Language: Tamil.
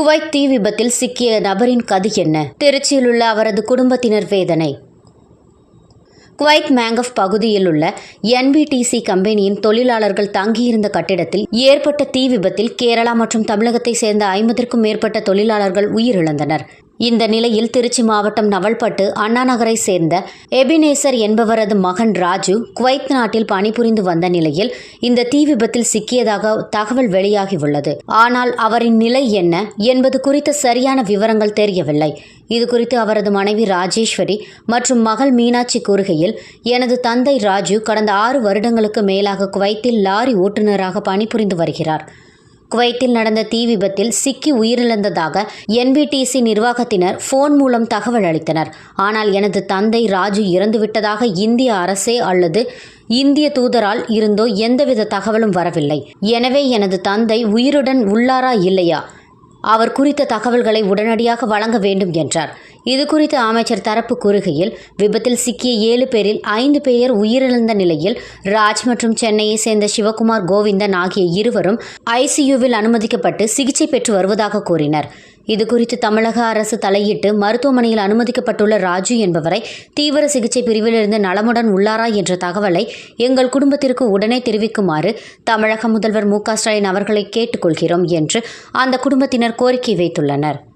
குவைத் தீ விபத்தில் சிக்கிய நபரின் கதி என்ன? திருச்சியில் உள்ள அவரது குடும்பத்தினர் வேதனை. குவைத் மேங்கஃப் பகுதியில் உள்ள என்பிடிசி கம்பெனியின் தொழிலாளர்கள் தங்கியிருந்த கட்டிடத்தில் ஏற்பட்ட தீ விபத்தில் கேரளா மற்றும் தமிழகத்தை சேர்ந்த ஐம்பதற்கும் மேற்பட்ட தொழிலாளர்கள் உயிரிழந்தனர். இந்த நிலையில் திருச்சி மாவட்டம் நவல்பட்டு அண்ணா நகரை சேர்ந்த எபினேசர் என்பவரது மகன் ராஜு குவைத் நாட்டில் பணிபுரிந்து வந்த நிலையில் இந்த தீ விபத்தில் சிக்கியதாக தகவல் வெளியாகியுள்ளது. ஆனால் அவரின் நிலை என்ன என்பது குறித்த சரியான விவரங்கள் தெரியவில்லை. இது குறித்து அவரது மனைவி ராஜேஸ்வரி மற்றும் மகள் மீனாட்சி கூறுகையில் எனது தந்தை ராஜு கடந்த ஆறு வருடங்களுக்கு மேலாக குவைத்தில் லாரி ஓட்டுநராக பணிபுரிந்து வருகிறார். குவைத்தில் நடந்த தீ விபத்தில் சிக்கி உயிரிழந்ததாக என்பிடிசி நிர்வாகத்தினர் போன் மூலம் தகவல் அளித்தனர். ஆனால் எனது தந்தை ராஜு இறந்துவிட்டதாக இந்திய அரசே அல்லது இந்திய தூதரால் இருந்தோ எந்தவித தகவலும் வரவில்லை. எனவே எனது தந்தை உயிருடன் உள்ளாரா இல்லையா? அவர் குறித்த தகவல்களை உடனடியாக வழங்க வேண்டும் என்றார். இதுகுறித்து அமைச்சர் தரப்பு கூறுகையில் விபத்தில் சிக்கிய ஏழு பேரில் ஐந்து பேர் உயிரிழந்த நிலையில் ராஜ் மற்றும் சென்னையை சேர்ந்த சிவகுமார் கோவிந்தன் ஆகிய இருவரும் ஐசியூவில் அனுமதிக்கப்பட்டு சிகிச்சை பெற்று வருவதாக கூறினர். இதுகுறித்து தமிழக அரசு தலையிட்டு மருத்துவமனையில் அனுமதிக்கப்பட்டுள்ள ராஜு என்பவரை தீவிர சிகிச்சை பிரிவிலிருந்து நலமுடன் உள்ளாரா என்ற தகவலை எங்கள் குடும்பத்திற்கு உடனே தெரிவிக்குமாறு தமிழக முதல்வர் மு க ஸ்டாலின் அவர்களை கேட்டுக்கொள்கிறோம் என்று அந்த குடும்பத்தினர் கோரிக்கை வைத்துள்ளனர்.